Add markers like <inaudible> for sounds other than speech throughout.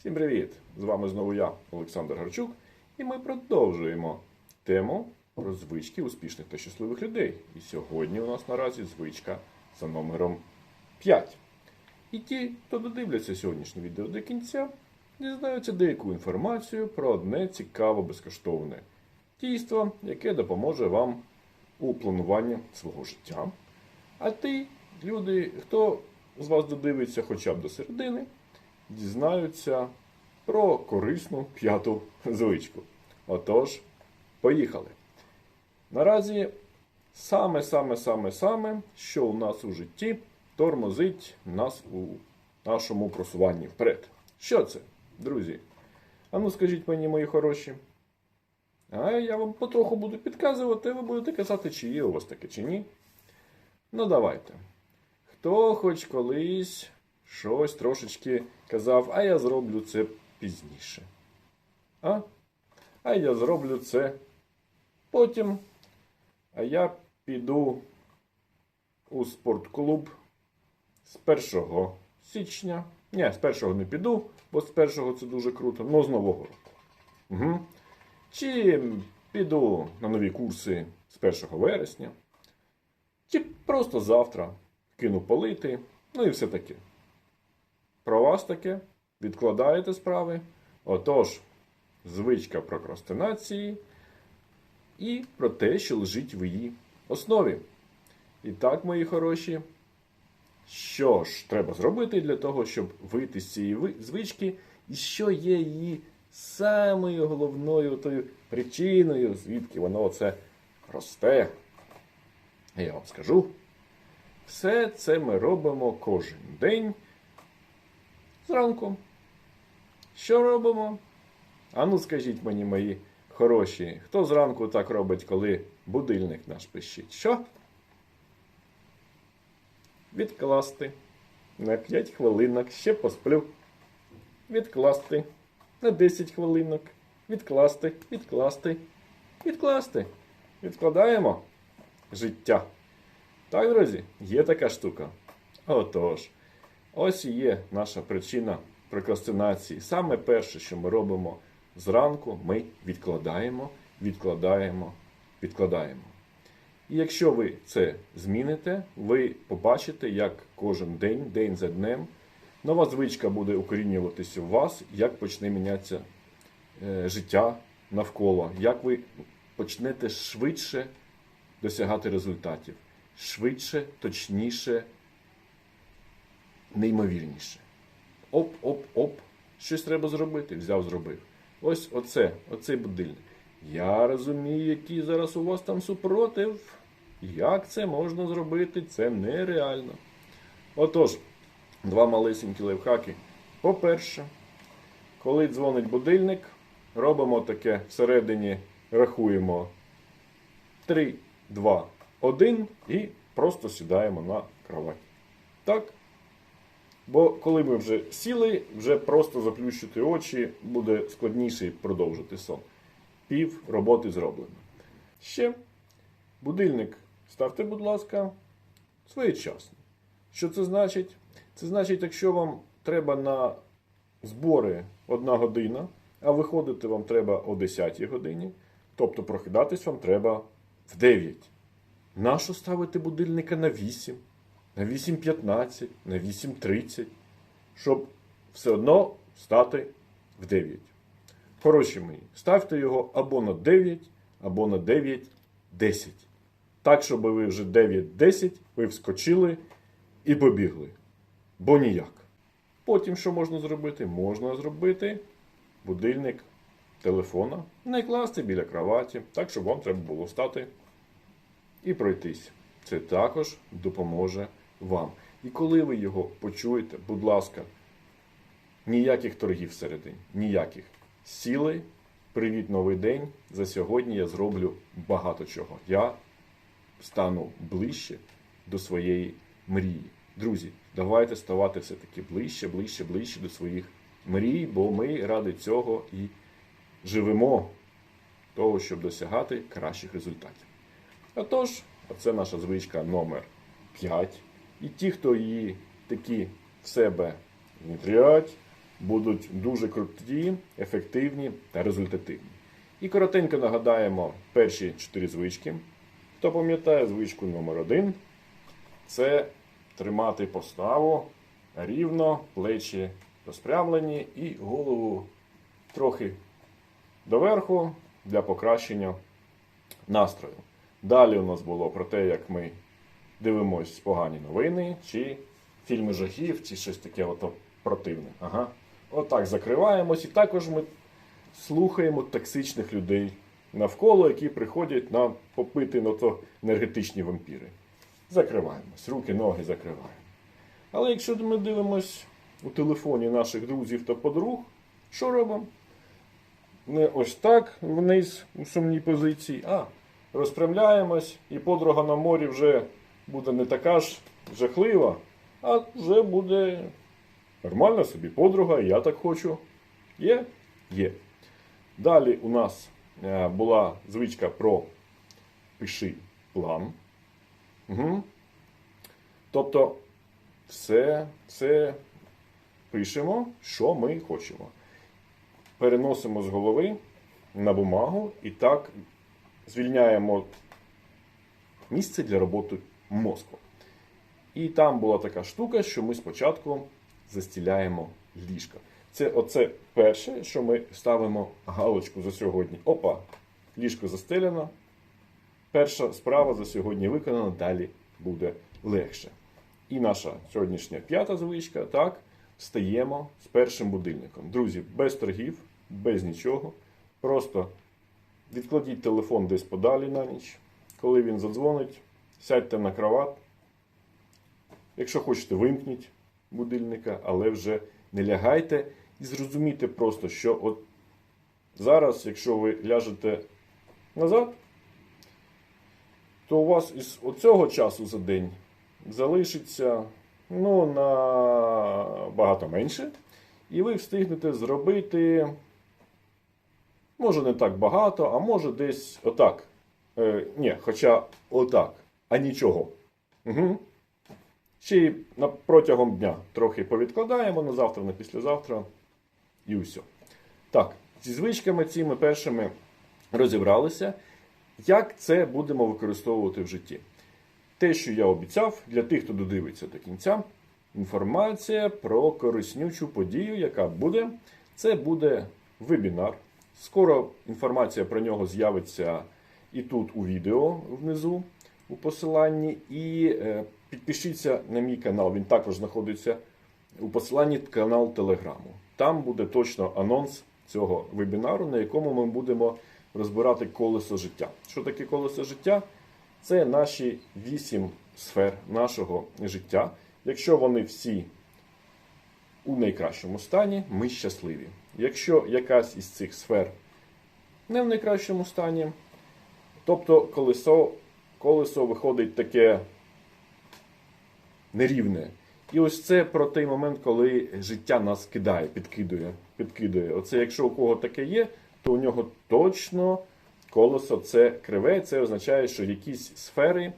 Всім привіт! З вами знову я, Олександр Гарчук, і ми продовжуємо тему про звички успішних та щасливих людей. І сьогодні у нас наразі звичка за номером 5. І ті, хто додивляться сьогоднішнє відео до кінця, дізнаються деяку інформацію про одне цікаве безкоштовне дійство, яке допоможе вам у плануванні свого життя. А ти, люди, хто з вас додивиться хоча б до середини, дізнаються про корисну п'яту звичку. Отож, поїхали. Наразі саме-саме-саме-саме, що у нас у житті тормозить нас у нашому просуванні вперед. Що це, друзі? А ну скажіть мені, мої хороші. А я вам потроху буду підказувати, ви будете казати, чи є у вас таке, чи ні. Ну, давайте. Хто хоч колись щось трошечки казав, а я зроблю це пізніше. А? А я зроблю це потім. А я піду у спортклуб з 1 січня. Ні, з 1 не піду, бо з 1 це дуже круто, але з нового року. Угу. Чи піду на нові курси з 1 вересня. Чи просто завтра кину полити, ну і все таке. Про вас таке? Відкладаєте справи? Отож, звичка прокрастинації і про те, що лежить в її основі. І так, мої хороші, що ж треба зробити для того, щоб вийти з цієї звички, і що є її самою головною тою причиною, звідки воно це росте? Я вам скажу. Все це ми робимо кожен день зранку. Що робимо? А ну скажіть мені, мої хороші, хто зранку так робить, коли будильник наш пищить? Що? Відкласти на 5 хвилинок, ще посплю. Відкласти на 10 хвилинок. Відкласти, відкласти, відкласти. Відкладаємо життя. Так, друзі, є така штука. Отож, ось і є наша причина прокрастинації. Саме перше, що ми робимо зранку, ми відкладаємо, відкладаємо, відкладаємо. І якщо ви це зміните, ви побачите, як кожен день, день за днем, нова звичка буде укорінюватися у вас, як почне мінятися е, життя навколо, як ви почнете швидше досягати результатів. Швидше, точніше, неймовірніше. Оп-оп-оп. Щось треба зробити. Взяв, зробив. Ось оце, оцей будильник. Я розумію, який зараз у вас там супротив. Як це можна зробити? Це нереально. Отож, два малесенькі лайфхаки. По-перше, коли дзвонить будильник, робимо таке всередині, рахуємо 3, 2, 1 і просто сідаємо на кровать. Так? Бо коли ми вже сіли, вже просто заплющити очі, буде складніше продовжити сон. Пів роботи зроблено. Ще будильник ставте, будь ласка, своєчасно. Що це значить? Це значить, якщо вам треба на збори одна година, а виходити вам треба о 10 годині, тобто прокидатись вам треба в 9. Нащо ставити будильника на 8, на 8.15, на 8.30, щоб все одно встати в 9. Хороші мої, ставте його або на 9, або на 9.10. Так, щоб ви вже 9.10 ви вскочили і побігли. Бо ніяк. Потім що можна зробити? Можна зробити будильник телефона, не класти біля кроваті, так, щоб вам треба було встати і пройтись. Це також допоможе вам. І коли ви його почуєте, будь ласка, ніяких торгів всередині, ніяких. Сіли, привіт, новий день. За сьогодні я зроблю багато чого. Я стану ближче до своєї мрії. Друзі, давайте ставати все-таки ближче, ближче, ближче до своїх мрій, бо ми ради цього і живемо того, щоб досягати кращих результатів. Отож, оце наша звичка номер 5. І ті, хто її такі в себе внедрять, будуть дуже круті, ефективні та результативні. І коротенько нагадаємо перші чотири звички. Хто пам'ятає звичку номер один це тримати поставу рівно, плечі розпрямлені і голову трохи доверху для покращення настрою. Далі у нас було про те, як ми дивимось погані новини, чи фільми жахів, чи щось таке ото противне. Ага. Отак закриваємось, і також ми слухаємо токсичних людей навколо, які приходять нам попити на то енергетичні вампіри. Закриваємось, руки, ноги закриваємо. Але якщо ми дивимось у телефоні наших друзів та подруг, що робимо? Не ось так вниз у сумній позиції, а розпрямляємось, і подруга на морі вже буде не така ж жахлива, а вже буде нормальна собі подруга, я так хочу. Є? Є. Далі у нас е, була звичка про пиши план. Угу. Тобто, все, все пишемо, що ми хочемо. Переносимо з голови на бумагу і так звільняємо місце для роботи мозку. І там була така штука, що ми спочатку застіляємо ліжко. Це оце перше, що ми ставимо галочку за сьогодні. Опа, ліжко застелено. Перша справа за сьогодні виконана, далі буде легше. І наша сьогоднішня п'ята звичка, так, встаємо з першим будильником. Друзі, без торгів, без нічого. Просто відкладіть телефон десь подалі на ніч. Коли він задзвонить, сядьте на кроват. Якщо хочете, вимкніть будильника, але вже не лягайте і зрозумійте просто, що от зараз, якщо ви ляжете назад, то у вас із оцього часу за день залишиться ну, набагато менше. І ви встигнете зробити, може не так багато, а може десь отак. Е, ні, хоча отак, а нічого. Угу. Ще протягом дня трохи повідкладаємо на завтра, на післязавтра і усе. Так, зі звичками цими першими розібралися. Як це будемо використовувати в житті? Те, що я обіцяв, для тих, хто додивиться до кінця, інформація про кориснючу подію, яка буде, це буде вебінар. Скоро інформація про нього з'явиться і тут у відео внизу у посиланні. І е, підпишіться на мій канал, він також знаходиться у посиланні канал Телеграму. Там буде точно анонс цього вебінару, на якому ми будемо розбирати колесо життя. Що таке колесо життя? Це наші вісім сфер нашого життя. Якщо вони всі у найкращому стані, ми щасливі. Якщо якась із цих сфер не в найкращому стані, тобто колесо, колесо виходить таке нерівне. І ось це про той момент, коли життя нас кидає, підкидує. підкидує. Оце якщо у кого таке є, то у нього точно колесо це криве. Це означає, що якісь сфери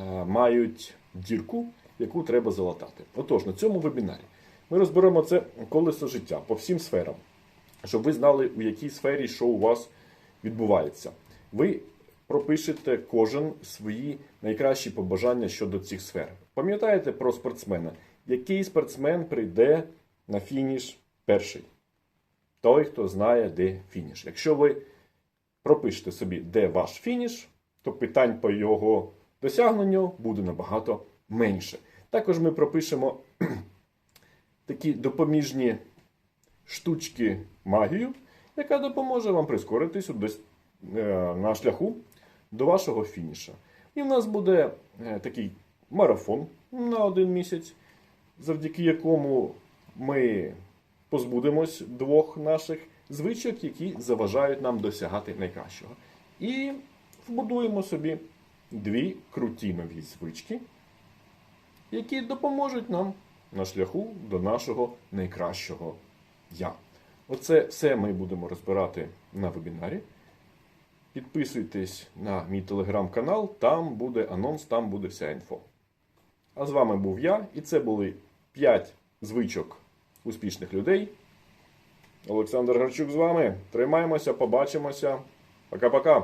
е, мають дірку, яку треба залатати. Отож, на цьому вебінарі ми розберемо це колесо життя по всім сферам, щоб ви знали, у якій сфері що у вас відбувається. Ви пропишете кожен свої найкращі побажання щодо цих сфер. Пам'ятаєте про спортсмена? Який спортсмен прийде на фініш перший? Той, хто знає, де фініш. Якщо ви пропишете собі, де ваш фініш, то питань по його досягненню буде набагато менше. Також ми пропишемо <clears throat> такі допоміжні штучки магію, яка допоможе вам прискоритись е, на шляху до вашого фініша. І в нас буде е, такий марафон на один місяць, завдяки якому ми позбудемось двох наших звичок, які заважають нам досягати найкращого. І вбудуємо собі дві круті нові звички, які допоможуть нам на шляху до нашого найкращого я. Оце все ми будемо розбирати на вебінарі. Підписуйтесь на мій телеграм-канал, там буде анонс, там буде вся інфо. А з вами був я, і це були 5 звичок успішних людей Олександр Гарчук з вами. Тримаємося, побачимося. Пока-пока.